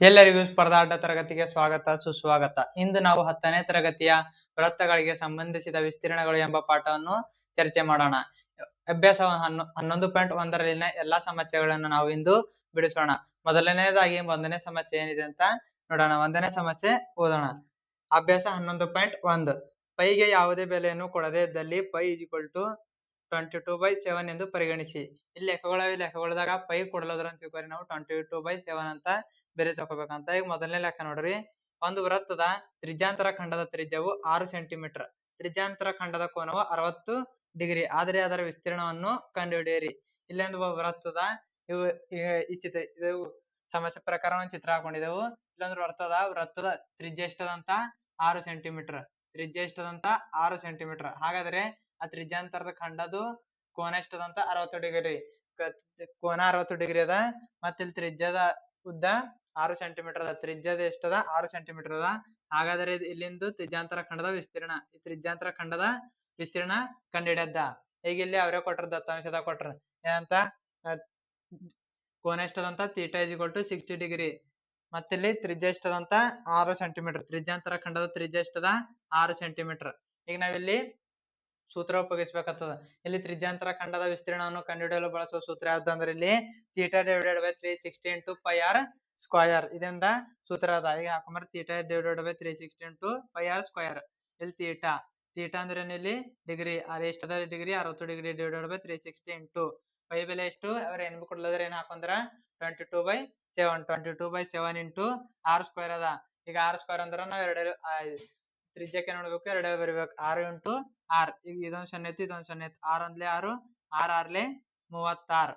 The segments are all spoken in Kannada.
ಎಲ್ಲರಿಗೂ ಸ್ಪರ್ಧಾಟ ತರಗತಿಗೆ ಸ್ವಾಗತ, ಸುಸ್ವಾಗತ. ಇಂದು ನಾವು ಹತ್ತನೇ ತರಗತಿಯ ವೃತ್ತಗಳಿಗೆ ಸಂಬಂಧಿಸಿದ ವಿಸ್ತೀರ್ಣಗಳು ಎಂಬ ಪಾಠವನ್ನು ಚರ್ಚೆ ಮಾಡೋಣ. ಅಭ್ಯಾಸ ಹನ್ನೊ, ಹನ್ನೊಂದು ಪಾಯಿಂಟ್ ಒಂದರಲ್ಲಿನ ಎಲ್ಲಾ ಸಮಸ್ಯೆಗಳನ್ನು ನಾವು ಇಂದು ಬಿಡಿಸೋಣ. ಮೊದಲನೇದಾಗಿ ಒಂದನೇ ಸಮಸ್ಯೆ ಏನಿದೆ ಅಂತ ನೋಡೋಣ. ಒಂದನೇ ಸಮಸ್ಯೆ ಓದೋಣ. ಅಭ್ಯಾಸ ಹನ್ನೊಂದು ಪಾಯಿಂಟ್ ಒಂದು. ಪೈಗೆ ಯಾವುದೇ ಬೆಲೆಯನ್ನು ಕೊಡದೇ ಇದ್ದಲ್ಲಿ pi is equal to twenty two by seven ಎಂದು ಪರಿಗಣಿಸಿ. ಇಲ್ಲಿ ಲೆಕ್ಕಗಳ ಲೆಕ್ಕಗಳದಾಗ ಪೈ ಕೊಡಲದ್ರ ಅಂತ ನಾವು ಟ್ವೆಂಟಿ ಟೂ ಬೈ ಸೆವೆನ್ ಅಂತ ಬೇರೆ ತಗೋಬೇಕಂತ ಈಗ ಮೊದಲನೇ ಲೆಕ್ಕ ನೋಡ್ರಿ. ಒಂದು ವೃತ್ತದ ತ್ರಿಜ್ಯಾಂತರ ಖಂಡದ ತ್ರಿಜ್ಯವು ಆರು ಸೆಂಟಿಮೀಟರ್. ತ್ರಿಜ್ಯಾಂತರ ಖಂಡದ ಕೋನವು ಅರವತ್ತು ಡಿಗ್ರಿ. ಆದರೆ ಅದರ ವಿಸ್ತೀರ್ಣವನ್ನು ಕಂಡುಹಿಡಿಯಿರಿ. ಇಲ್ಲೊಂದು ವೃತ್ತದ ಇವು ಈ- ಚಿತ್ರ ಇದು ಸಮಸ್ಯೆ ಪ್ರಕಾರ ಒಂದು ಚಿತ್ರ ಹಾಕೊಂಡಿದೆವು. ಇಲ್ಲೊಂದು ವೃತ್ತದ ವೃತ್ತದ ತ್ರಿಜ್ಯ ಎಷ್ಟದಂತ? ಆರು ಸೆಂಟಿಮೀಟರ್. ತ್ರಿಜ್ಯ ಎಷ್ಟದಂತ? ಆರು ಸೆಂಟಿಮೀಟರ್. ಹಾಗಾದ್ರೆ ಆ ತ್ರಿಜ್ಯಾಂತರದ ಖಂಡದು ಕೋನ ಎಷ್ಟದಂತ? ಅರವತ್ತು ಡಿಗ್ರಿ. ಕೋನ ಅರವತ್ತು ಡಿಗ್ರಿ ಅದ. ಮತ್ತೆ ಇಲ್ಲಿ ತ್ರಿಜ್ಯದ ಉದ್ದ ಆರು ಸೆಂಟಿಮೀಟರ್ ಅದ, ತ್ರಿಜ್ಯದ ಎಷ್ಟದ? ಆರು ಸೆಂಟಿಮೀಟರ್ ಅದ. ಹಾಗಾದ್ರೆ ಇಲ್ಲಿಂದು ತ್ರಿಜ್ಯಾಂತರ ಖಂಡದ ವಿಸ್ತೀರ್ಣ. ಈ ತ್ರಿಜ್ಯಾಂತರ ಖಂಡದ ವಿಸ್ತೀರ್ಣ ಕಂಡಿಡ್ಯದ್ದ. ಈಗ ಇಲ್ಲಿ ಅವರೇ ಕೊಟ್ರ ದತ್ತಾಂಶದ ಕೊಟ್ರ ಏನಂತ? ಕೋನ ಎಷ್ಟದಂತ? Theta equal to sixty degree ಮತ್ತಿಲ್ಲಿ ತ್ರಿಜ್ಯ ಎಷ್ಟದಂತ? ಆರು ಸೆಂಟಿಮೀಟರ್ ತ್ರಿಜ್ಯಾಂತರ ಖಂಡದ ತ್ರಿಜ್ಯ ಎಷ್ಟದ? ಆರು ಸೆಂಟಿಮೀಟರ್ ಈಗ ನಾವಿಲ್ಲಿ ಸೂತ್ರ ಉಪಯೋಗಿಸಬೇಕಾಗ್ತದ. ಇಲ್ಲಿ ತ್ರಿಜ್ಯಾಂತರ ಖಂಡದ ವಿಸ್ತೀರ್ಣವನ್ನು ಕಂಡುಹಿಡಿಯಲು ಬಳಸುವ ಸೂತ್ರ ಯಾವ್ದಂದ್ರೆ ಇಲ್ಲಿ theta divided by three sixty into pi r square ಇದರಿಂದ ಸೂತ್ರ ಅದ. ಈಗ ಹಾಕೊಂಬರ್ theta divided by three sixty into pi r square ಇಲ್ಲಿ ತೀಟಾ ತೀಟಾ ಅಂದ್ರೆ ಏನಿಲ್ಲಿ ಡಿಗ್ರಿ. ಅದು ಅದ? ಡಿಗ್ರಿ. ಅರವತ್ತು degree divided by three sixty into pi ಬೆಲೆ ಎಷ್ಟು? ಅವ್ರ ಏನ್ ಕೊಡ್ಲದ್ರ ಏನ್ ಹಾಕೊಂಡ್ರ twenty two by seven twenty two by seven into r square ಅದ. ಈಗ ಆರ್ ಸ್ಕ್ವೇರ್ ಅಂದ್ರ ನಾವ್ ಎರಡು ತ್ರಿಜ್ಯಕ್ಕೆ ನೋಡ್ಬೇಕು. ಎರಡೇ ಬರಬೇಕು. ಆರು ಇಂಟು ಆರ್ ಈಗ ಇದೊಂದ್ ಸೊನ್ನೆ ಐತಿ, ಇದೊಂದ್ ಸೊನ್ನೆ ಐತಿ. ಆರ್ ಅಂದ್ಲೆ ಆರು. ಆರ್ ಆರ್ಲೆ ಮೂವತ್ತಾರು.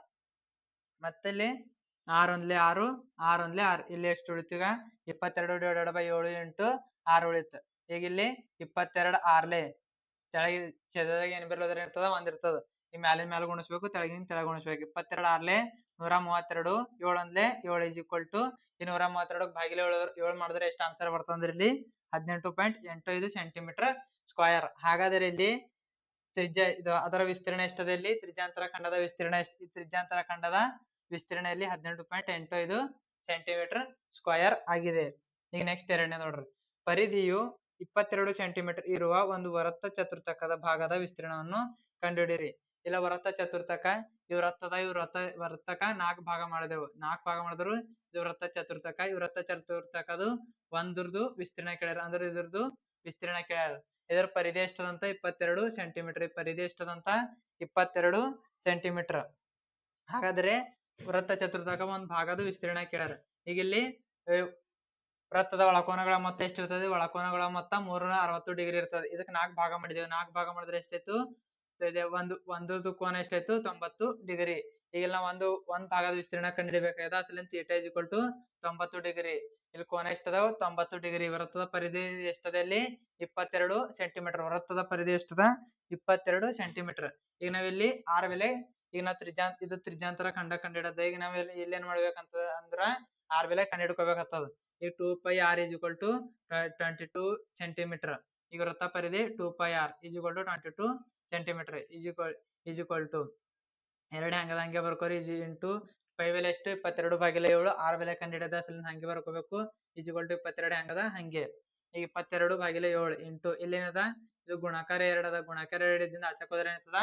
ಮತ್ತೆ ಇಲ್ಲಿ ಆರ್ ಒಂದ್ಲೆ ಆರು ಆರ್ ಒಂದ್ಲೆ ಆರ್. ಇಲ್ಲಿ ಎಷ್ಟು ಉಳಿತು ಈಗ ಇಪ್ಪತ್ತೆರಡು ಡಿವೈಡೆಡ್ ಬೈ ಏಳು ಎಂಟು ಆರು ಉಳಿತು. ಈಗ ಇಲ್ಲಿ ಇಪ್ಪತ್ತೆರಡು ಆರ್ಲೆ. ತೆಳಗಿ ಛೇದದಾಗ ಏನ್ ಬರೋದ್ರ ಇರ್ತದ? ಒಂದ್ ಇರ್ತದ. ಈ ಮ್ಯಾಲಿನ ಮ್ಯಾಲ ಗುಣಿಸ್ಬೇಕು ತೆಳಗಿನ ತೆಳಗ ಗುಣಿಸ್ಬೇಕು. ಇಪ್ಪತ್ತೆರಡು ಆರ್ಲೆ, ನೂರ ಮೂವತ್ತೆರಡು ಏಳು ಒಂದ್ಲೆ ಏಳು ಇಸ್ ಈಕ್ವಲ್ ಟು ಈ ನೂರ ಮೂವತ್ತೆರಡು ಬಾಗಿಲು ಏಳು ಏಳು ಮಾಡಿದ್ರೆ ಎಷ್ಟು ಆನ್ಸರ್ ಬರ್ತಂದ್ರೆ ಇಲ್ಲಿ? ಹದಿನೆಂಟು ಪಾಯಿಂಟ್ ಎಂಟು ಐದು ಸೆಂಟಿಮೀಟರ್ ಸ್ಕ್ವಯರ್. ಹಾಗಾದ್ರೆ ಇಲ್ಲಿ ತ್ರಿಜ್ಯ ಇದು ಅದರ ವಿಸ್ತೀರ್ಣ ಎಷ್ಟದ ಇಲ್ಲಿ? ತ್ರಿಜ್ಯಾಂತರ ಖಂಡದ ವಿಸ್ತೀರ್ಣ ತ್ರಿಜ್ಯಾಂತರ ಖಂಡದ ವಿಸ್ತೀರ್ಣ ಇಲ್ಲಿ ಹದಿನೆಂಟು ಪಾಯಿಂಟ್ ಎಂಟು ಐದು ಸೆಂಟಿಮೀಟರ್ ಸ್ಕ್ವಯರ್ ಆಗಿದೆ. ಈಗ ನೆಕ್ಸ್ಟ್ ಎರಡನೇ ನೋಡ್ರಿ. ಪರಿಧಿಯು ಇಪ್ಪತ್ತೆರಡು ಸೆಂಟಿಮೀಟರ್ ಇರುವ ಒಂದು ವೃತ್ತ ಚತುರ್ಥಕದ ಭಾಗದ ವಿಸ್ತೀರ್ಣವನ್ನು ಕಂಡುಹಿಡಿಯಿರಿ. ಇಲ್ಲ, ವೃತ್ತ ಚತುರ್ಥಕ ಇವ್ ವೃತ್ತದ ಇವ್ ವೃತ್ತ, ವೃತ್ತಕ ನಾಲ್ಕು ಭಾಗ ಮಾಡಿದೆವು. ನಾಲ್ಕು ಭಾಗ ಮಾಡಿದ್ರು, ಇದು ವೃತ್ತ ಚತುರ್ಥಕ ಇವ್ ವೃತ್ತ ಚತುರ್ಥಕದು ಒಂದ್ರದ್ದು ವಿಸ್ತೀರ್ಣ ಕೇಳ್ಯಾರ ಅಂದ್ರೆ ಇದ್ರದ್ದು ವಿಸ್ತೀರ್ಣ ಕೇಳ್ಯಾರ ಇದರ ಪರಿಧಿ ಎಷ್ಟದಂತ? ಇಪ್ಪತ್ತೆರಡು ಸೆಂಟಿಮೀಟರ್ ಪರಿಧಿ ಎಷ್ಟದಂತ? ಇಪ್ಪತ್ತೆರಡು ಸೆಂಟಿಮೀಟರ್ ಹಾಗಾದ್ರೆ ವೃತ್ತ ಚತುರ್ಥಕ ಒಂದ್ ಭಾಗದ ವಿಸ್ತೀರ್ಣ ಕೇಳ್ಯಾರ. ಈಗ ಇಲ್ಲಿ ವೃತ್ತದ ಒಳಕೋನಗಳ ಮೊತ್ತ ಎಷ್ಟಿರ್ತದೆ? ಒಳಕೋನಗಳ ಮೊತ್ತ ಮೂರ್ನೂರ ಅರವತ್ತು ಡಿಗ್ರಿ ಇರ್ತದೆ. ಇದಕ್ಕೆ ನಾಲ್ಕು ಭಾಗ ಮಾಡಿದೇವೆ ನಾಲ್ಕು ಭಾಗ ಮಾಡಿದ್ರೆ ಎಷ್ಟಾಯ್ತು? ಒಂದು ಒಂದರದ್ದು ಕೋನ ಎಷ್ಟಾಯ್ತು? ತೊಂಬತ್ತು ಡಿಗ್ರಿ. ಈಗೆಲ್ಲ ಒಂದು, ಒಂದ್ ಭಾಗದ ವಿಸ್ತೀರ್ಣ ಕಂಡಿಡಿಬೇಕಾಗಿದೆ ಅಸಲಿಂದ ಥೀಟಾ ಇಸ್ ಟು ತೊಂಬತ್ತು ಡಿಗ್ರಿ. ಇಲ್ಲಿ ಕೋನ ಎಷ್ಟದ ತೊಂಬತ್ತು ಡಿಗ್ರಿ. ವೃತ್ತದ ಪರಿಧಿ ಎಷ್ಟದ ಇಲ್ಲಿ ಇಪ್ಪತ್ತೆರಡು ಸೆಂಟಿಮೀಟರ್. ವೃತ್ತದ ಪರಿಧಿ ಎಷ್ಟದ? ಇಪ್ಪತ್ತೆರಡು ಸೆಂಟಿಮೀಟರ್. ಈಗ ನಾವಿಲ್ಲಿ ಆರ್ ಬೆಲೆ ಈಗ ನಾವು ತ್ರಿಜ್ಯಾ ಇದು ತ್ರಿಜಾಂತರ ಖಂಡ ಕಂಡಿಡದ ಈಗ ನಾವ್ ಇಲ್ಲಿ ಏನ್ ಮಾಡ್ಬೇಕಂತ ಅಂದ್ರ ಆರ್ ಬೆಲೆ ಕಂಡಿಡ್ಕೋಬೇಕಾಗ್ತದ ಈಗ two pi r is equal to twenty two centimetre. ಈಗ ವೃತ್ತ ಪರಿಧಿ two pi r is equal to twenty two centimetre. Is equal equal to ಎರಡೇ ಹಂಗದ ಹಂಗೆ ಬರ್ಕೋರಿ. ಇಸ್ ಇಂಟು ಪೈ ಬೆಲೆ ಎಷ್ಟು? ಇಪ್ಪತ್ತೆರಡು ಬಾಗಿಲ ಏಳು. ಆರ್ ಬೆಲೆ ಕಂಡಿಡದ ಅಸಲಿಂದ ಹಂಗೆ ಬರ್ಕೋಬೇಕು. ಇಸ್ ಈಕ್ವಲ್ ಟು ಇಪ್ಪತ್ತೆರಡು ಹಂಗದ ಹಂಗೆ. ಈಗ ಇಪ್ಪತ್ತೆರಡು ಬಾಗಿಲ ಏಳು ಇಂಟು ಇಲ್ಲೇನದ. ಇದು ಗುಣಾಕಾರ ಎರಡದ. ಗುಣಾಕಾರ ಎರಡ ಇದ್ದಿಂದ ಆಚಕ್ ಹೋದ್ರೆ ಏನಾಯ್ತದ?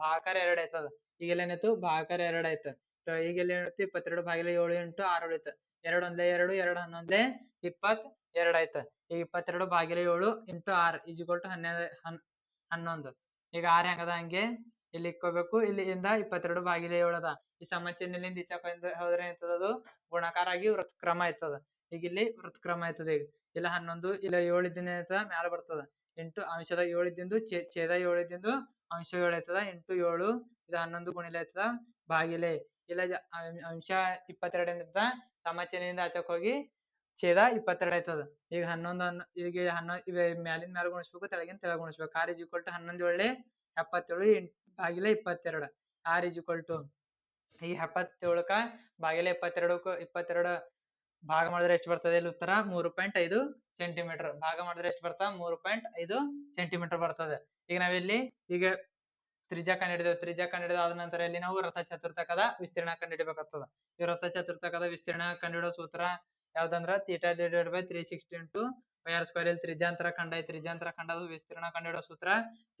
ಭಾಗಾಕಾರ ಎರಡ್ ಆಯ್ತದ. ಈಗ ಏನಾಯ್ತು? ಭಾಗಾಕಾರ ಎರಡ್ ಆಯ್ತು. So ಈಗ ಇಲ್ಲಿ ಏನಾಯ್ತು? ಇಪ್ಪತ್ತೆರಡು ಬಾಗಿಲೆ ಏಳು ಎಂಟು ಆರು ಉಳಿತು ಎರಡ್ ಒಂದ್ಲೆ ಎರಡು ಎರಡು ಹನ್ನೊಂದ್ಲೆ ಇಪ್ಪತ್ ಎರಡ್ ಆಯ್ತು. ಈಗ ಇಪ್ಪತ್ತೆರಡು ಬಾಗಿಲೆ ಏಳು ಇಂಟು ಆರ್ ಈಕ್ವಲ್ ಟು ಹನ್ನೆರಡು ಹನ್ ಹನ್ನೊಂದು. ಈಗ ಆರ್ ಹೆಂಗದ ಹಂಗೆ? ಇಲ್ಲಿ ಇಕ್ಕೋಬೇಕು. ಇಲ್ಲಿ ಇಂದ ಇಪ್ಪತ್ತೆರಡು ಬಾಗಿಲೆ ಏಳು ಅದ. ಈ ಸಮಚಿಹ್ನೆಲಿಂದ ಈಚಕ್ ಹೋದ್ರೆ- ಏನಾಯ್ತದ ಅದು? ಗುಣಕಾರ ಆಗಿ ವೃತ್ಕ್ರಮ ಆಯ್ತದ. ಈಗ ಇಲ್ಲಿ ವೃತ್ಕ್ರಮ ಆಯ್ತದ ಈಗ. ಇಲ್ಲ ಹನ್ನೊಂದು, ಇಲ್ಲ ಏಳು ದಿನ ಮ್ಯಾಲ ಬರ್ತದ. ಎಂಟು ಅಂಶದ ಏಳು ಇದ್ದಿಂದು ಛೇದ ಏಳು ಇದ್ದಿಂದು, ಅಂಶ ಏಳು ಆಯ್ತದ. ಎಂಟು ಏಳು ಇದು ಹನ್ನೊಂದು ಗುಣಿಲೆ ಆಯ್ತದ ಬಾಗಿಲೆ ಇಲ್ಲ ಅಂಶ ಇಪ್ಪತ್ತೆರಡು ಏನಿರ್ತದ ಸಮಚಿಹ್ನೆಯಿಂದ ಆಚಕ್ ಹೋಗಿ ಛೇದ ಇಪ್ಪತ್ತೆರಡು ಆಯ್ತದ. ಈಗ ಹನ್ನೊಂದು ಹನ್ನೊ ಈಗ ಹನ್ನೊಂದು ಇವ ಮ್ಯಾಲಿನ ಮ್ಯಾಲ ಗುಣಿಸ್ಬೇಕು ತೆಳಗಿನ ತೆಳಗ್ ಗುಣಿಸ್ಬೇಕು. ಆರ್ ಈಕ್ವಲ್ ಟು ಹನ್ನೊಂದು ಒಳ್ಳೆ ಎಪ್ಪತ್ತೇಳು ಬಾಗಿಲೆ ಇಪ್ಪತ್ತೆರಡು. ಆರ್ ಈಕ್ವಲ್ ಟು ಈ ಎಪ್ಪತ್ತೇಳಕ ಬಾಗಿಲೆ ಇಪ್ಪತ್ತೆರಡಕ್ಕೂ, ಇಪ್ಪತ್ತೆರಡು ಭಾಗ ಮಾಡಿದ್ರೆ ಎಷ್ಟು ಬರ್ತದೆ ಇಲ್ಲಿ ಉತ್ತರ? ಮೂರು ಪಾಯಿಂಟ್ ಐದು ಸೆಂಟಿಮೀಟರ್. ಭಾಗ ಮಾಡಿದ್ರೆ ಎಷ್ಟು ಬರ್ತದೆ? ಮೂರು ಪಾಯಿಂಟ್ ಐದು ಸೆಂಟಿಮೀಟರ್ ಬರ್ತದೆ. ಈಗ ನಾವಿಲ್ಲಿ, ಈಗ ತ್ರಿಜ್ಯ ಕಂಡಿಡಿದೆವು ತ್ರಿಜ್ಯ ಕಂಡಿಡಿದ ಆದ ನಂತರ ಇಲ್ಲಿ ನಾವು ರಥ ಚತುರ್ಥಕದ ವಿಸ್ತೀರ್ಣ ಕಂಡಿಡಿಬೇಕಾಗ್ತದ ಈ ರಥ ಚತುರ್ಥಕದ ವಿಸ್ತೀರ್ಣ ಕಂಡಿಡೋ ಸೂತ್ರ ಯಾವ್ದಂದ್ರ theta divided by three sixty into pi r square ಇಲ್ಲಿ ತ್ರಿಜಾಂತರ ಖಂಡ ಐತಿ ತ್ರಿಜ್ಯಾಂತರ ಖಂಡದ ವಿಸ್ತೀರ್ಣ ಕಂಡುಹಿಡಿಯೋ ಸೂತ್ರ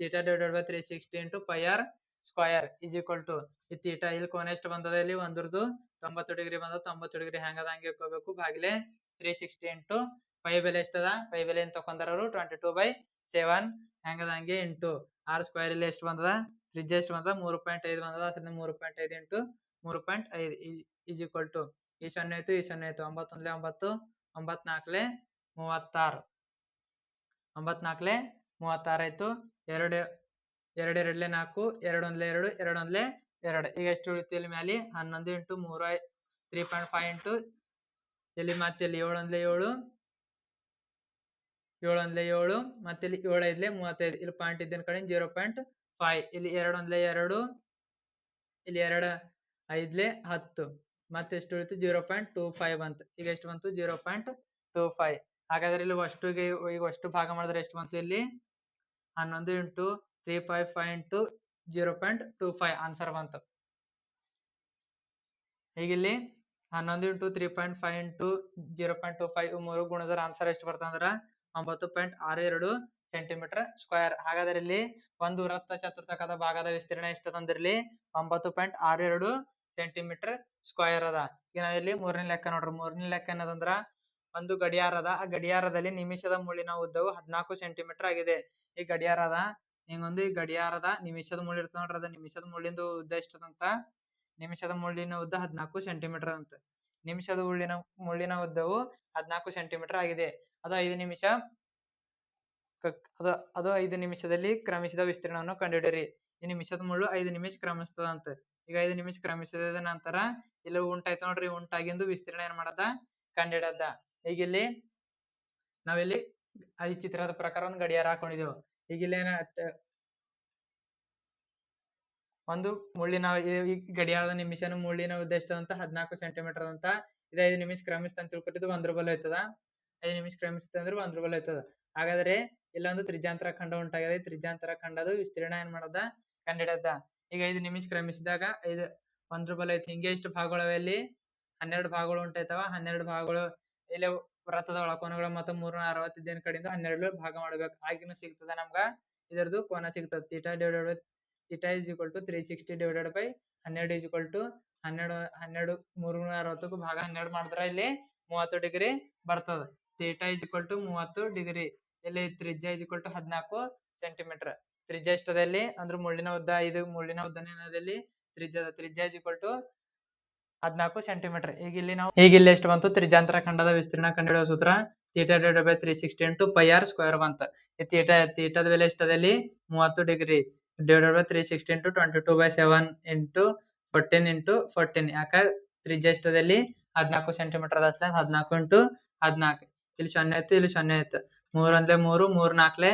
theta divided by three sixty into pi r square is equal to ಈ ತೀಟಾ ಇಲ್ಲಿ ಕೋನ ಎಷ್ಟು ಬಂದದ ಇಲ್ಲಿ ಒಂದ್ರದ್ದು ತೊಂಬತ್ತು ಡಿಗ್ರಿ ಬಂದ ತೊಂಬತ್ತು ಡಿಗ್ರಿ ಹೆಂಗದ ಹಂಗೆ ಇಟ್ಕೋಬೇಕು ಬಾಗಿಲೆ ತ್ರೀ ಸಿಕ್ಸ್ಟಿ ಇಂಟು ಪೈ ಬೆಲೆ ಎಷ್ಟದ ಪೈ ಬೆಲೆ ಏನ್ ತಕೊಂಡಾರವ್ರು ಟ್ವೆಂಟಿ ಟೂ ಬೈ ಸೆವೆನ್ ಹೆಂಗದ ಹಂಗೆ ಇಂಟು ಆರ್ ಸ್ಕ್ವೇರ್ ಇಲ್ಲಿ ಎಷ್ಟು ಬಂದದ? ತ್ರಿಜ್ಯ ಎಷ್ಟು ಬಂದದ? ಮೂರು ಪಾಯಿಂಟ್ ಐದು ಬಂದದ? ಅದರಿಂದ ಮೂರು ಪಾಯಿಂಟ್ ಐದು ಇಂಟು ಮೂರು ಪಾಯಿಂಟ್ ಐದು ಈಸ್ ಈಕ್ವಲ್ ಟು ಈ ಸೊನ್ನೆ ಆಯ್ತು ಈ ಸೊನ್ನೆ ಆಯ್ತು. ಒಂಬತ್ತೊಂದ್ಲೆ ಒಂಬತ್ತು, ಒಂಬತ್ನಾಲ್ಕಲೆ ಮೂವತ್ತಾರು. ಒಂಬತ್ನಾಲ್ಕಲೆ ಮೂವತ್ತಾರು ಆಯ್ತು. ಎರಡು ಎರಡು ಎರಡ್ಲೆ ನಾಲ್ಕು ಎರಡು ಒಂದ್ಲೆ ಎರಡು ಎರಡು ಒಂದ್ಲೆ ಎರಡು. ಈಗ ಎಷ್ಟು ಉಳಿತು ಇಲ್ಲಿ ಮ್ಯಾಲೆ? ಹನ್ನೊಂದು ಇಂಟು ಮೂರು, ತ್ರೀ ಪಾಯಿಂಟ್ ಫೈವ್ ಇಂಟು ಇಲ್ಲಿ ಮತ್ತೆ ಇಲ್ಲಿ ಏಳು ಒಂದ್ಲೆ ಏಳು ಏಳು ಒಂದ್ಲೆ ಏಳು ಮತ್ತೆ ಇಲ್ಲಿ ಏಳು ಐದ್ಲೆ ಮೂವತ್ತೈದು. ಇಲ್ಲಿ ಪಾಯಿಂಟ್ ಇದ್ದಿನ ಕಡೆ ಜೀರೋ ಪಾಯಿಂಟ್ ಫೈವ್ ಇಲ್ಲಿ ಎರಡು ಒಂದ್ಲೆ ಎರಡು, ಇಲ್ಲಿ ಎರಡು ಐದ್ಲೆ ಹತ್ತು. ಮತ್ತೆ ಎಷ್ಟು ಉಳಿತು ಜೀರೋ ಪಾಯಿಂಟ್ ಟೂ ಫೈವ್ ಬಂತು ಈಗ ಎಷ್ಟು ಬಂತು? Zero point two five. ಹಾಗಾದ್ರೆ ಇಲ್ಲಿ ಅಷ್ಟುಗೆ ಈಗ ಅಷ್ಟು ಭಾಗ ಮಾಡಿದ್ರೆ ಎಷ್ಟು ಬಂತು ಇಲ್ಲಿ? ಹನ್ನೊಂದು into three five five into zero point two five answer ಬಂತು. ಈಗಿಲ್ಲಿ ಹನ್ನೊಂದು into three point five into zero point two five ಮೂರು ಗುಣದರ ಆನ್ಸರ್ ಎಷ್ಟು ಬರ್ತಂದ್ರ? ಒಂಬತ್ತು ಪಾಯಿಂಟ್ ಆರು ಎರಡು ಸೆಂಟಿಮೀಟರ್ ಸ್ಕ್ವೇರ್ ಹಾಗಾದ್ರೆ ಇಲ್ಲಿ ಒಂದು ವೃತ್ತ ಚತುರ್ಥಕದ ಭಾಗದ ವಿಸ್ತೀರ್ಣ ಎಷ್ಟು ತಂದಿರಲಿ ಒಂಬತ್ತು ಪಾಯಿಂಟ್ ಆರು ಎರಡು ಸೆಂಟಿಮೀಟರ್ ಸ್ಕ್ವೇರ್ ಅದ. ಈಗ ಇಲ್ಲಿ ಮೂರನೇ ಲೆಕ್ಕ ನೋಡ್ರಿ. ಮೂರನೇ ಲೆಕ್ಕ ಏನದಂದ್ರ? ಒಂದು ಗಡಿಯಾರ ಅದ. ಆ ಗಡಿಯಾರದಲ್ಲಿ ನಿಮಿಷದ ಮುಳ್ಳಿನ ಉದ್ದವು ಹದಿನಾಲ್ಕು ಸೆಂಟಿಮೀಟರ್ ಆಗಿದೆ. ಈ ಗಡಿಯಾರ ಅದ? ಹಿಂಗೊಂದು ಈ ಗಡಿಯಾರದ ನಿಮಿಷದ ಮುಳ್ಳು ಇರ್ತದ ನೋಡ್ರಿ. ಅದ ನಿಮಿಷದ ಮುಳ್ಳಿಂದು ಉದ್ದ ಎಷ್ಟದಂತ? ನಿಮಿಷದ ಮುಳ್ಳಿನ ಉದ್ದ ಹದಿನಾಲ್ಕು ಸೆಂಟಿಮೀಟರ್ ಅಂತ ನಿಮಿಷದ ಮುಳ್ಳಿನ ಮುಳ್ಳಿನ ಉದ್ದವು ಹದಿನಾಲ್ಕು ಸೆಂಟಿಮೀಟರ್ ಆಗಿದೆ. ಅದು ಐದು ನಿಮಿಷ. ಅದು ಅದು ಐದು ನಿಮಿಷದಲ್ಲಿ ಕ್ರಮಿಸಿದ ವಿಸ್ತೀರ್ಣವನ್ನು ಕಂಡುಹಿಡಿಯಿರಿ. ಈ ನಿಮಿಷದ ಮುಳ್ಳು ಐದು ನಿಮಿಷ ಕ್ರಮಿಸ್ತದ ಅಂತ ಈಗ ಐದು ನಿಮಿಷ ಕ್ರಮಿಸಿದ ನಂತರ ಇಲ್ಲಿ ಉಂಟಾಯ್ತು ನೋಡ್ರಿ, ಉಂಟಾಗಿಂದು ವಿಸ್ತೀರ್ಣ ಏನ್ ಮಾಡದ? ಕಂಡುಹಿಡದ. ಈಗ ಇಲ್ಲಿ ನಾವಿಲ್ಲಿ ಈ ಚಿತ್ರದ ಪ್ರಕಾರ ಒಂದು ಗಡಿಯಾರ ಹಾಕೊಂಡಿದೆವು. ಈಗ ಇಲ್ಲಿ ಏನ ಒಂದು ಮುಳ್ಳಿನ ಗಡಿಯಾರದ ನಿಮಿಷನ ಮುಳ್ಳಿನ ಉದ್ದ ಎಷ್ಟು ಅಂತ ಹದಿನಾಲ್ಕು ಸೆಂಟಿಮೀಟರ್ ಅಂತ ಇದು ಐದು ನಿಮಿಷ ಕ್ರಮಿಸ್ತ ಅಂತ ತಿಳ್ಕೊಟ್ಟಿದ್ದು ಒಂದ್ರ ಆಯ್ತದ ಐದು ನಿಮಿಷ ಕ್ರಮಿಸ್ತ ಅಂದ್ರೆ ಒಂದ್ರ ಆಯ್ತದ ಹಾಗಾದ್ರೆ ಇಲ್ಲೊಂದು ತ್ರಿಜ್ಯಾಂತರ ಖಂಡ ಉಂಟಾಗಿದೆ. ತ್ರಿಜಾಂತರ ತ್ರಿಜ್ಯಾಂತರ ಖಂಡದ ವಿಸ್ತೀರ್ಣ ಏನ್ ಮಾಡದ? ಕಂಡಿಡದ ಈಗ ಐದು ನಿಮಿಷ ಕ್ರಮಿಸಿದಾಗ ಐದು, ಒಂದ್ ರೂಪಾಯಿ ಐತಿ ಹಿಂಗೆ ಇಷ್ಟು ಭಾಗಗಳವೆ ಇಲ್ಲಿ ಹನ್ನೆರಡು ಭಾಗಗಳು ಉಂಟಾಯ್ತವ? ಹನ್ನೆರಡು ಭಾಗಗಳು ಇಲ್ಲಿ ವೃತ್ತದ ಒಳಕೋನಗಳು ಮತ್ತು ಮೂರ ಅರವತ್ತಿದ್ದೇನ್ ಕಡೆಯಿಂದ ಹನ್ನೆರಡು ಭಾಗ ಮಾಡ್ಬೇಕು. ಆಗಿನೂ ಸಿಗ್ತದ ನಮ್ಗ? ಇದರದು ಕೋನ ಸಿಗ್ತದ. Theta divided by theta is equal to three sixty divided by ಹನ್ನೆರಡು ಇಸ್ ಈಕ್ವಲ್ ಟು ಹನ್ನೆರಡು ಹನ್ನೆರಡು, ಮೂರು ಅರವತ್ತಕ್ಕೂ ಭಾಗ ಹನ್ನೆರಡು ಮಾಡಿದ್ರ ಇಲ್ಲಿ ಮೂವತ್ತು ಡಿಗ್ರಿ ಬರ್ತದ. ತೀಟಾ ಇಸ್ ಈಕ್ವಲ್ ಟು ಮೂವತ್ತು ಡಿಗ್ರಿ. ಇಲ್ಲಿ ತ್ರಿಜ್ಯ ಇಸ್ ಈಕ್ವಲ್ ಟು ಹದಿನಾಲ್ಕು ಸೆಂಟಿಮೀಟರ್ ತ್ರಿಜ್ಯ ಎಷ್ಟದಲ್ಲಿ ಅಂದ್ರೆ ಮುಳ್ಳಿನ ಉದ್ದ ಇದು ಮುಳ್ಳಿನ ಉದ್ದನ ತ್ರಿಜ್ಯದ ತ್ರಿಜ್ಯ ಇಸ್ ಈಕ್ವಲ್ ಟು ಹದಿನಾಲ್ಕು ಸೆಂಟಿಮೀಟರ್ ಈಗ ಇಲ್ಲಿ ನಾವು, ಈಗ ಇಲ್ಲಿ ಎಷ್ಟು ಬಂತು? ತ್ರಿಜ್ಯಾಂತರ ಖಂಡದ ವಿಸ್ತೀರ್ಣ ಕಂಡುಹಿಡಿಯೋ ಸೂತ್ರ theta divided by three sixty into pi r square ಬಂತ ಈ ಥೀಟಾ ಥೀಟಾದ ಬೆಲೆ ಎಷ್ಟದಲ್ಲಿ ಮೂವತ್ತು degree divided by three sixty into twenty two by seven into fourteen into fourteen ಯಾಕ? ತ್ರಿಜ್ಯ ಎಷ್ಟದಲ್ಲಿ ಹದಿನಾಲ್ಕು ಸೆಂಟಿಮೀಟರ್ ಅದ ಹದಿನಾಲ್ಕು ಇಂಟು ಹದಿನಾಲ್ಕು. ಇಲ್ಲಿ ಸೊನ್ನೆ ಇತ್ತು ಇಲ್ಲಿ ಸೊನ್ನೆ ಆಯ್ತು. ಮೂರ್ ಒಂದ್ಲೆ ಮೂರು, ಮೂರ್ ನಾಕ್ಲೆ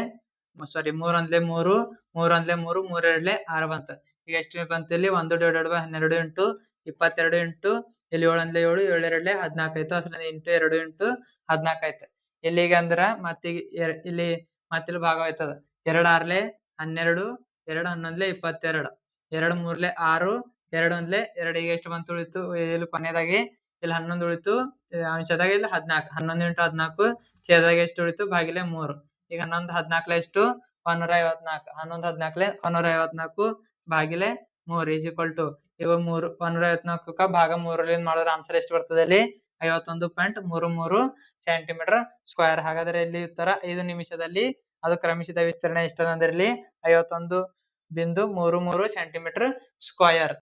ಸಾರಿ ಮೂರ್ ಒಂದ್ಲೆ ಮೂರು, ಮೂರ್ ಒಂದ್ಲೆ ಮೂರು, ಮೂರ್ ಎರಡ್ಲೆ ಆರು ಬಂತು. ಈಗ ಎಷ್ಟು ಬಂತು ಇಲ್ಲಿ ಒಂದು ಡಿವೈಡೆಡ್ ಬೈ ಹನ್ನೆರಡು ಇಂಟು ಇಪ್ಪತ್ತೆರಡು ಇಂಟು ಇಲ್ಲಿ ಏಳು ಒಂದ್ಲೆ ಏಳು ಏಳು ಎರಡ್ಲೆ ಹದಿನಾಲ್ಕು ಆಯ್ತು ಅಸಲ ಇಂಟು ಎರಡು ಇಂಟು ಹದ್ನಾಕ್ ಆಯ್ತು. ಇಲ್ಲಿಗೆ ಅಂದ್ರ ಮತ್ತೆ ಇಲ್ಲಿ ಮತ್ತಿಲ್ಲಿ ಭಾಗ ಆಯ್ತದ ಎರಡ್ ಆರ್ಲೆ ಹನ್ನೆರಡು, ಎರಡು ಹನ್ನೊಂದ್ಲೆ ಇಪ್ಪತ್ತೆರಡು, ಎರಡ್ ಮೂರ್ಲೆ ಆರು, ಎರಡ್ ಒಂದ್ಲೆ ಎರಡು. ಈಗ ಎಷ್ಟು ಬಂತು ಉಳಿತು? ಇಲ್ಲಿ ಕೊನೆಯದಾಗಿ ಇಲ್ಲಿ ಹನ್ನೊಂದು ಉಳಿತು ಅಂಶದಾಗ ಇಲ್ಲಿ ಹದಿನಾಲ್ಕು. ಹನ್ನೊಂದು ಇಂಟು ಹದಿನಾಲ್ಕು ಛೇದದಾಗ ಎಷ್ಟು ಉಳಿತು? ಬಾಗಿಲೆ ಮೂರು. ಈಗ ಹನ್ನೊಂದು ಹದಿನಾಲ್ಕಲೆ ಎಷ್ಟು? ಒಂದೂರ ಐವತ್ನಾಲ್ಕು. ಹನ್ನೊಂದು ಹದಿನಾಲ್ಕಲೆ ಒಂದೂರ ಐವತ್ನಾಲ್ಕು, ಬಾಗಿಲೆ ಮೂರು, ಈಸ್ ಈಕ್ವಲ್ ಟು ಇವ ಮೂರು. ಒಂದೂರ ಐವತ್ನಾಲ್ಕು ಭಾಗ ಮೂರರಿಂದ ಮಾಡಿದ್ರೆ? ಆನ್ಸರ್ ಎಷ್ಟು ಬರ್ತದೆ ಇಲ್ಲಿ ಐವತ್ತೊಂದು ಪಾಯಿಂಟ್ ಮೂರು ಮೂರು ಸೆಂಟಿಮೀಟರ್ ಸ್ಕ್ವೇರ್. ಹಾಗಾದ್ರೆ ಇಲ್ಲಿ ಉತ್ತರ? ಐದು ನಿಮಿಷದಲ್ಲಿ. ಅದು ಕ್ರಮಿಸಿದ ವಿಸ್ತರಣೆ ಎಷ್ಟದಂದ್ರೆ ಇಲ್ಲಿ ಐವತ್ತೊಂದು ಬಿಂದು ಮೂರು ಮೂರು ಸೆಂಟಿಮೀಟರ್ ಸ್ಕ್ವಯರ್